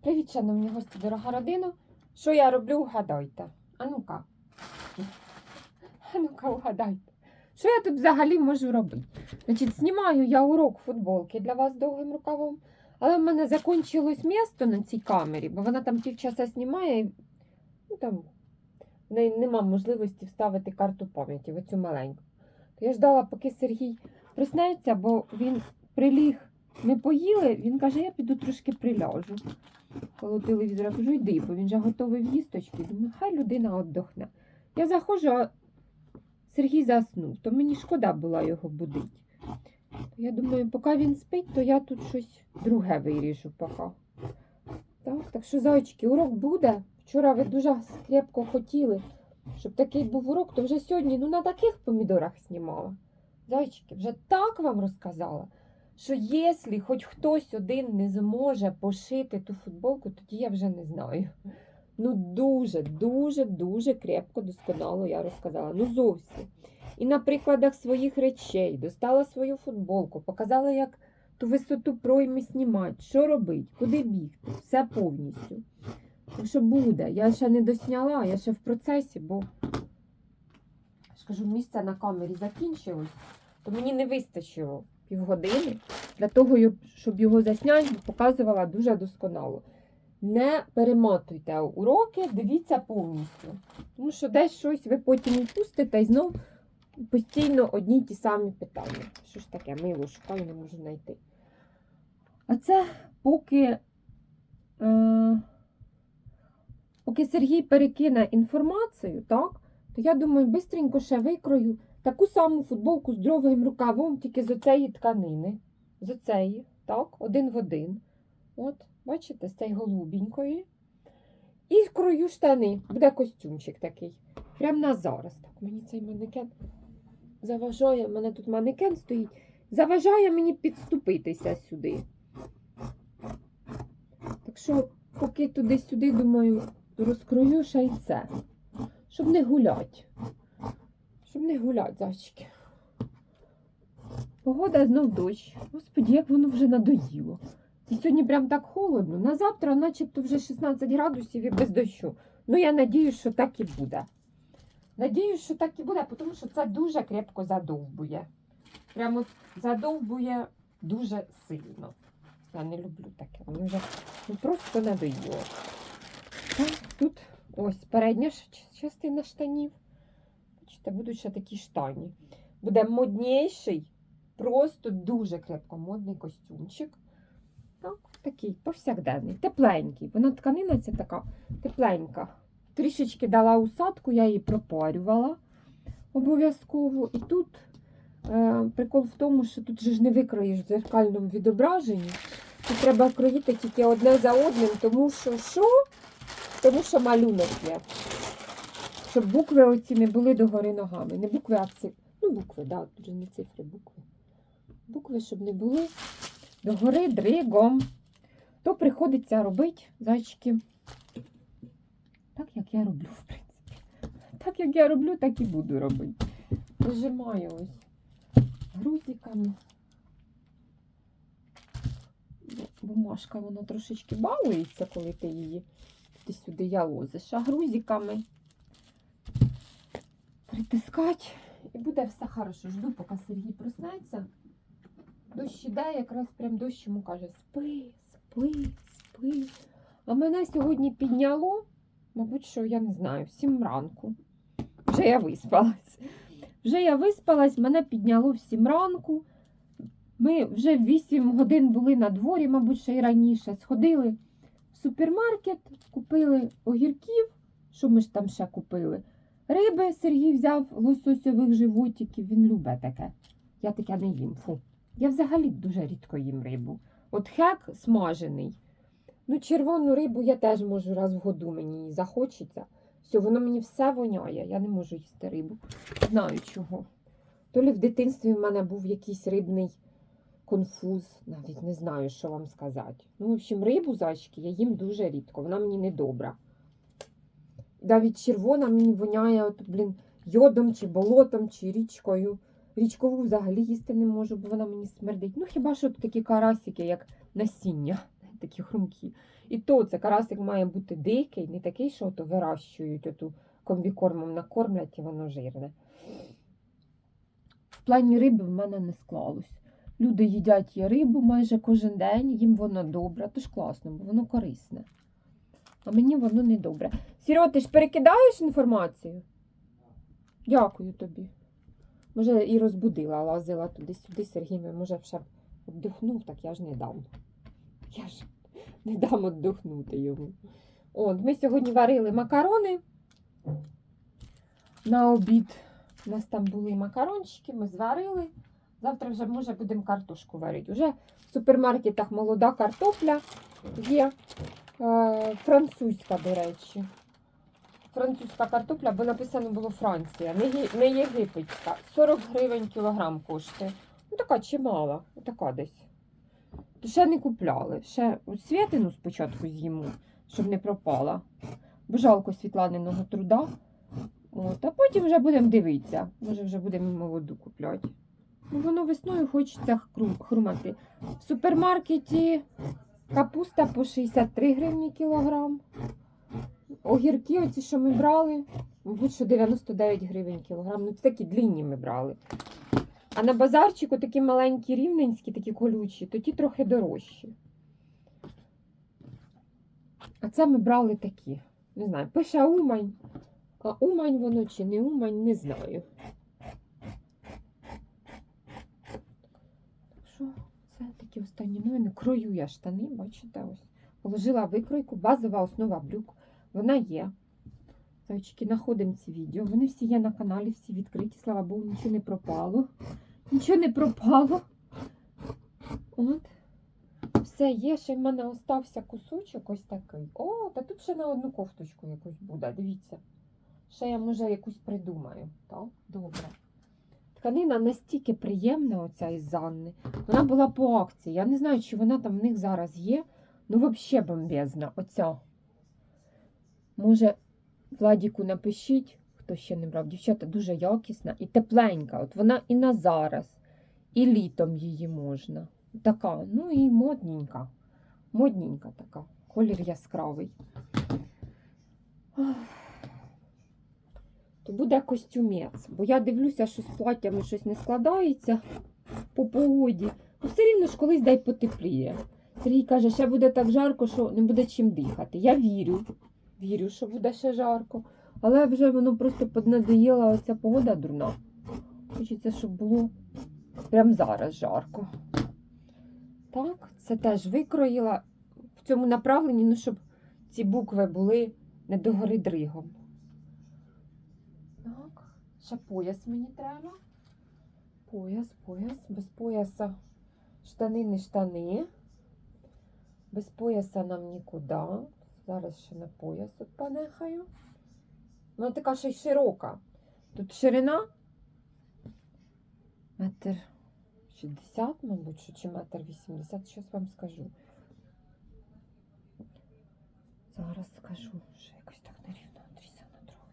Привіт, шановні гості, дорога родина. Що я роблю, вгадайте. А ну-ка. А ну-ка, вгадайте. Що я тут взагалі можу робити? Значить, знімаю я урок футболки для вас довгим рукавом, але в мене закінчилось місто на цій камері, бо вона там півчаса знімає, і ну, там, в неї нема можливості вставити карту пам'яті в оцю маленьку. То я ждала, поки Сергій проснеться, бо він приліг. Ми поїли, він каже, я піду трошки приляжу. Коло телевізора кажу, йди, бо він вже готовий в їсточки. Думаю, хай людина віддохне. Я заходжу, а Сергій заснув, то мені шкода була його будити. Я думаю, поки він спить, то я тут щось друге виріжу поки. Так, так що, зайчики, урок буде. Вчора ви дуже крепко хотіли, щоб такий був урок, то вже сьогодні ну, на таких помідорах знімала. Зайчики, вже так вам розказала що якщо хоч хтось один не зможе пошити ту футболку, тоді я вже не знаю. Ну, дуже, дуже, дуже крепко, досконало я розказала. Ну, зовсім. І на прикладах своїх речей достала свою футболку, показала, як ту висоту пройми знімати, що робити, куди бігти, все повністю. Так що буде. Я ще не досняла, я ще в процесі, бо я ж кажу, місце на камері закінчилось, то мені не вистачило півгодини для того, щоб його засняти, показувала дуже досконало. Не перемотуйте уроки, дивіться повністю. Тому що десь щось ви потім упустите і знов постійно одні й ті самі питання. Що ж таке, мило шукаю, не можу знайти. А це поки, е, поки Сергій перекине інформацію, так, то я думаю, бистренько ще викрою таку саму футболку з довгим рукавом, тільки з оцеї тканини. З оцеї, так, один в один. От, бачите, з цієї голубенької. І крою штани. Буде костюмчик такий. Прям на зараз. Так, мені цей манекен заважає, у мене тут манекен стоїть. Заважає мені підступитися сюди. Так що, поки туди-сюди, думаю, розкрою ще й це. Щоб не гулять. Щоб не гулять, зайчики. Погода знов дощ. Господі, як воно вже надоїло. І сьогодні прям так холодно. На завтра, начебто, вже 16 градусів і без дощу. Ну, я надіюсь, що так і буде. Надіюсь, що так і буде, тому що це дуже крепко задовбує. Прямо задовбує дуже сильно. Я не люблю таке. Воно вже ну, просто надоїло. Так, тут ось передня частина штанів. Бачите, будуть ще такі штані. Буде модніший, просто дуже крепко модний костюмчик. Так, такий повсякденний, тепленький. Вона тканина ця така тепленька. Трішечки дала усадку, я її пропарювала обов'язково. І тут е, прикол в тому, що тут же ж не викроїш в дзеркальному відображенні. Тут треба кроїти тільки одне за одним, тому що що? Тому що малюнок є. Щоб букви оці не були догори ногами. Не букви, а цифри. Ну, букви, да, тут же не цифри, букви. Букви, щоб не були догори дригом. То приходиться робити, зайчики. Так, як я роблю, в принципі. Так, як я роблю, так і буду робити. Нажимаю ось грузиками. Бумажка, вона трошечки балується, коли ти її сюди ялозиш, а грузиками притискати і буде все хорошо. Жду, поки Сергій проснеться. Дощ іде, якраз прям дощ йому каже: спи, спи, спи. А мене сьогодні підняло, мабуть, що я не знаю, в 7 ранку. Вже я виспалась. Вже я виспалась, мене підняло в 7 ранку. Ми вже в 8 годин були на дворі, мабуть, ще й раніше. Сходили в супермаркет, купили огірків. Що ми ж там ще купили? Риби Сергій взяв лососьових животиків, він любить таке. Я таке не їм. Фу. Я взагалі дуже рідко їм рибу. От хек смажений. Ну, червону рибу я теж можу раз в году мені її захочеться. Все, воно мені все воняє. Я не можу їсти рибу. Знаю чого. То лі в дитинстві в мене був якийсь рибний конфуз, навіть не знаю, що вам сказати. Ну, в общем, рибу зайчики я їм дуже рідко, вона мені не добра. Навіть червона мені воняє, от, блін, йодом, чи болотом, чи річкою. Річкову взагалі їсти не можу, бо вона мені смердить. Ну, хіба що такі карасики, як насіння. такі хрумкі. І то це карасик має бути дикий, не такий, що то вирощують, оту комбікормом накормлять і воно жирне. В плані риби в мене не склалось. Люди їдять рибу майже кожен день, їм воно добре, то ж класно, бо воно корисне. А мені воно не добре. Сіро, ти ж перекидаєш інформацію? Дякую тобі. Може, і розбудила, лазила туди-сюди, Сергій, може, ще б віддихнув, так я ж не дам. Я ж не дам віддихнути йому. От, ми сьогодні варили макарони. На обід у нас там були макарончики, ми зварили. Завтра вже, може, будемо картошку варити. Уже в супермаркетах молода картопля є. Е, французька, до речі. Французька картопля, бо написано було Франція, не, єгипетська. 40 гривень кілограм коштує. Ну, така чимала, така десь. Ще не купляли. Ще от святину спочатку з'їмо, щоб не пропала. Бо жалко світланиного труда. От, а потім вже будемо дивитися. Може, вже будемо молоду купляти. Ну, воно весною хочеться хрумати. В супермаркеті капуста по 63 гривні кілограм. Огірки, оці, що ми брали, мабуть, що 99 гривень кілограм. Ну, це такі длінні ми брали. А на базарчику такі маленькі рівненські, такі колючі, то ті трохи дорожчі. А це ми брали такі. Не знаю, пише Умань. А Умань воно чи не Умань, не знаю. Так що, це такі останні новини. Крою я штани, бачите, ось. Положила викройку, базова основа брюк. Вона є. Зайчики, знаходимо ці відео. Вони всі є на каналі, всі відкриті. Слава Богу, нічого не пропало. Нічого не пропало. От. Все є, ще в мене остався кусочок ось такий. О, та тут ще на одну кофточку якусь буде. Дивіться. Ще я, може, якусь придумаю. Так? Добре. Тканина настільки приємна, оця із Занни. Вона була по акції. Я не знаю, чи вона там в них зараз є. Ну, взагалі бомбезна. Оця. Може, Владіку напишіть, хто ще не брав. Дівчата дуже якісна і тепленька. От вона і на зараз, і літом її можна. Така, ну і модненька. Модненька така. Колір яскравий. Ах. То буде костюмець, бо я дивлюся, що з платтями щось не складається по погоді. Ну, все рівно ж колись дай потепліє. Сергій каже, ще буде так жарко, що не буде чим дихати. Я вірю, вірю, що буде ще жарко. Але вже воно просто поднадоїла оця погода дурна. Хочеться, щоб було прямо зараз жарко. Так, це теж викроїла в цьому направленні, ну, щоб ці букви були не догори дригом. Ще пояс мені треба. Пояс, пояс, без пояса штани не штани. Без пояса нам нікуди. Зараз ще на пояс от понехаю. Вона така ще й широка. Тут ширина метр 60, мабуть, чи метр 80, щось вам скажу. Зараз скажу, що якось так нерівно отрізано трохи.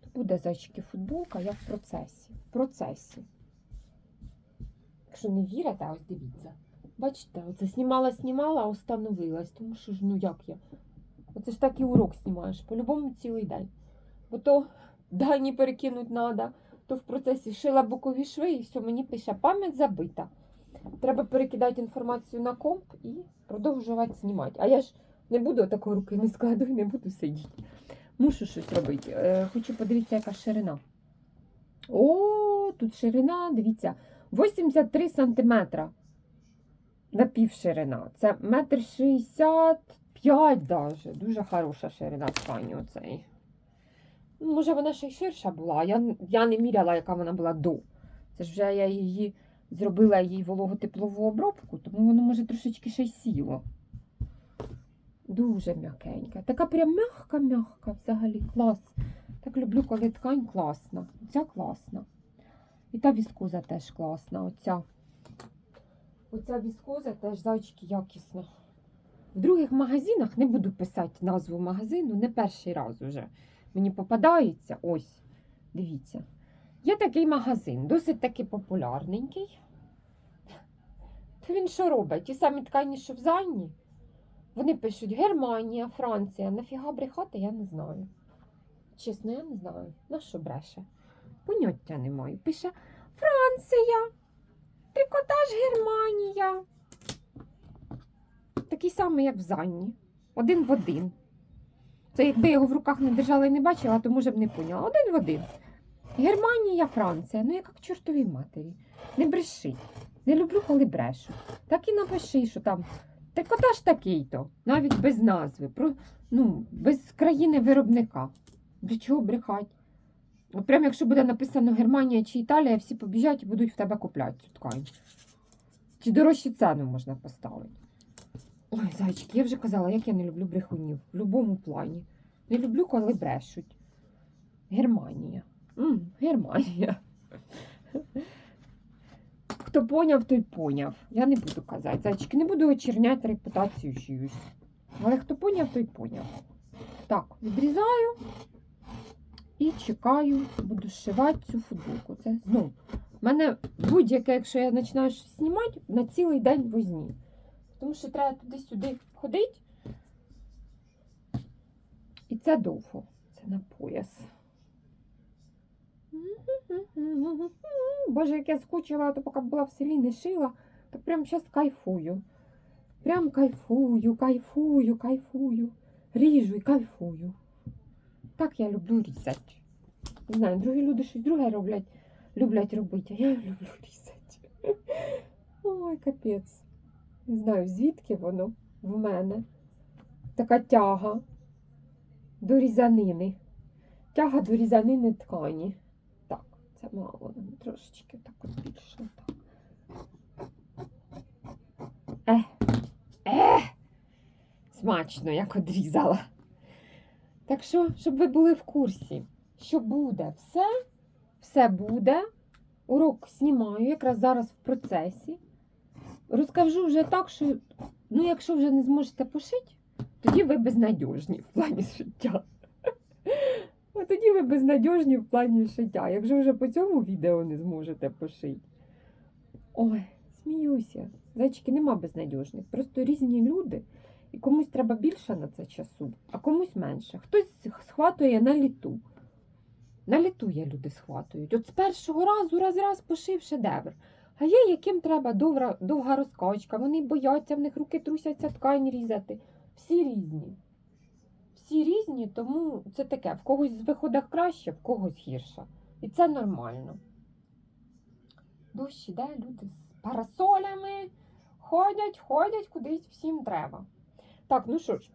То буде зайчики футболка, я в процесі. В процесі. Якщо не вірите, ось дивіться. Бачите, оце знімала, знімала, а остановилась. Тому що ж, ну як я? Оце ж так і урок знімаєш, по-любому цілий день. Бо то дані перекинуть треба, то в процесі шила бокові шви і все, мені пише, пам'ять забита. Треба перекидати інформацію на комп і продовжувати знімати. А я ж не буду такої руки не складу і не буду сидіти. Мушу щось робити. Е, хочу подивитися, яка ширина. О, тут ширина, дивіться, 83 сантиметра. Напівширина. Це метр шістдесят п'ять даже. Дуже хороша ширина ткані оцеї. Ну, Може, вона ще й ширша була. Я, я не міряла, яка вона була до. Це ж вже я її зробила їй вологотеплову обробку, тому воно може трошечки ще й сіло. Дуже м'якенька. Така прям м'ягка-м'ягка взагалі. Клас. Так люблю, коли ткань класна. Ця класна. І та віскоза теж класна. Оця. Оця віскоза теж зайчики якісна. В других магазинах не буду писати назву магазину, не перший раз уже. Мені попадається. Ось, дивіться. Є такий магазин, досить таки популярненький. То він що робить? Ті самі ткані, що в Занні? Вони пишуть Германія, Франція. Нафіга брехати, я не знаю. Чесно, я не знаю. На що бреше? Поняття не маю. Пише Франція, трикотаж Германія. Такий самий, як в Занні. Один в один. Це якби його в руках не держала і не бачила, то може б не поняла. Один в один. Германія, Франція. Ну, як чортовій матері. Не бреши. Не люблю, коли брешу. Так і напиши, що там трикотаж такий-то, навіть без назви, про, ну, без країни виробника. Для чого брехати? От прям якщо буде написано Германія чи Італія, всі побіжать і будуть в тебе купляти цю ткань. Чи дорожчу ціну можна поставити. Ой, зайчики, я вже казала, як я не люблю брехунів в будь-якому плані. Не люблю, коли брешуть. Германія. М, Германія. Хто поняв, той поняв. Я не буду казати. Зайчики, не буду очерняти репутацію чиюсь. Але хто поняв, той поняв. Так, відрізаю і чекаю, буду зшивати цю футболку. Це знову. У мене будь-яке, якщо я починаю щось знімати, на цілий день возні. Тому що треба туди-сюди ходити. І це довго. Це на пояс. Боже, як я скучила, то поки була в селі, не шила, то прям зараз кайфую. Прям кайфую, кайфую, кайфую. Ріжу і кайфую. Так я люблю різати. Не знаю, другі люди щось друге роблять, люблять робити, а я люблю різати. Ой, капець. Не знаю, звідки воно в мене. Така тяга до різанини. Тяга до різанини ткані. Це мало, трошечки так от більше. Е, е, смачно, як одрізала. Так що, щоб ви були в курсі, що буде все, все буде. Урок знімаю якраз зараз в процесі. Розкажу вже так, що ну, якщо вже не зможете пошити, тоді ви безнадіжні в плані життя. А тоді ви безнадіжні в плані життя, якщо вже по цьому відео не зможете пошити. Ой, сміюся. Зайчики, нема безнадіжних. Просто різні люди. І комусь треба більше на це часу, а комусь менше. Хтось схватує на літу. На літу є люди схватують. От з першого разу, раз раз пошив шедевр. А є, яким треба довга розкачка, вони бояться, в них руки трусяться ткань різати. Всі різні. Всі різні, тому це таке. В когось з виходах краще, в когось гірше. І це нормально. Дощ іде, люди з парасолями ходять, ходять кудись всім треба. Так, ну що ж,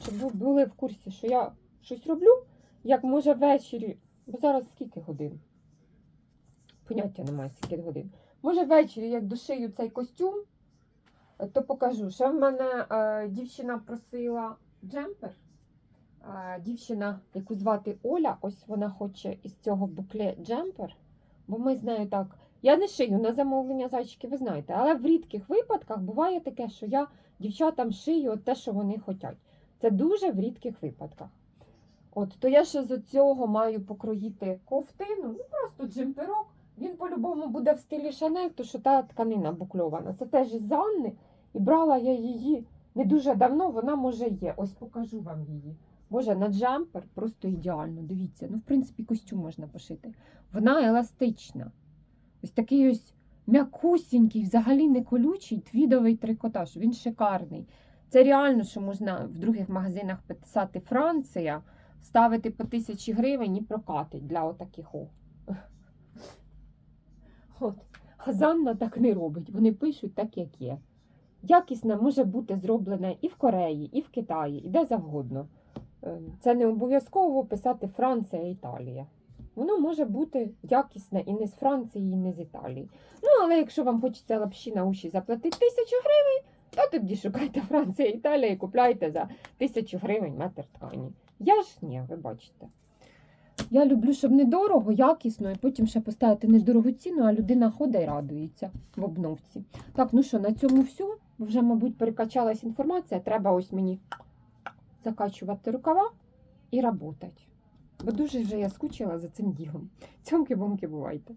щоб ви були в курсі, що я щось роблю, як може ввечері, бо зараз скільки годин? Поняття немає, скільки годин. Може ввечері, як дошию цей костюм, то покажу. Ще в мене е, дівчина просила джемпер. Дівчина, яку звати Оля, ось вона хоче із цього букле джемпер. Бо ми з нею так. Я не шию на замовлення зайчики, ви знаєте, але в рідких випадках буває таке, що я дівчатам шию те, що вони хочуть. Це дуже в рідких випадках. От, то я ще з цього маю покроїти ковтину, ну просто джемперок. Він по-любому буде в стилі Шанель, то що та тканина букльована. Це теж із Анни. І брала я її не дуже давно, вона може є. Ось покажу вам її. Боже, на джемпер просто ідеально. Дивіться, ну, в принципі, костюм можна пошити. Вона еластична. Ось такий ось м'якусінький, взагалі не колючий твідовий трикотаж. Він шикарний. Це реально, що можна в других магазинах писати Франція, ставити по тисячі гривень і прокатить для отаких о. От. А Занна так не робить. Вони пишуть так, як є. Якісне може бути зроблене і в Кореї, і в Китаї, і де завгодно. Е, Це не обов'язково писати Франція, Італія. Воно може бути якісне і не з Франції, і не з Італії. Ну, але якщо вам хочеться лапші на уші заплатити тисячу гривень, то тоді шукайте Франція, Італія і купляйте за тисячу гривень метр ткані. Я ж ні, ви бачите. Я люблю, щоб недорого, якісно, і потім ще поставити недорогу ціну, а людина ходить і радується в обновці. Так, ну що, на цьому все. Вже, мабуть, перекачалась інформація. Треба ось мені закачувати рукава і працювати. Бо дуже вже я скучила за цим ділом. Цьомки-бомки бувайте.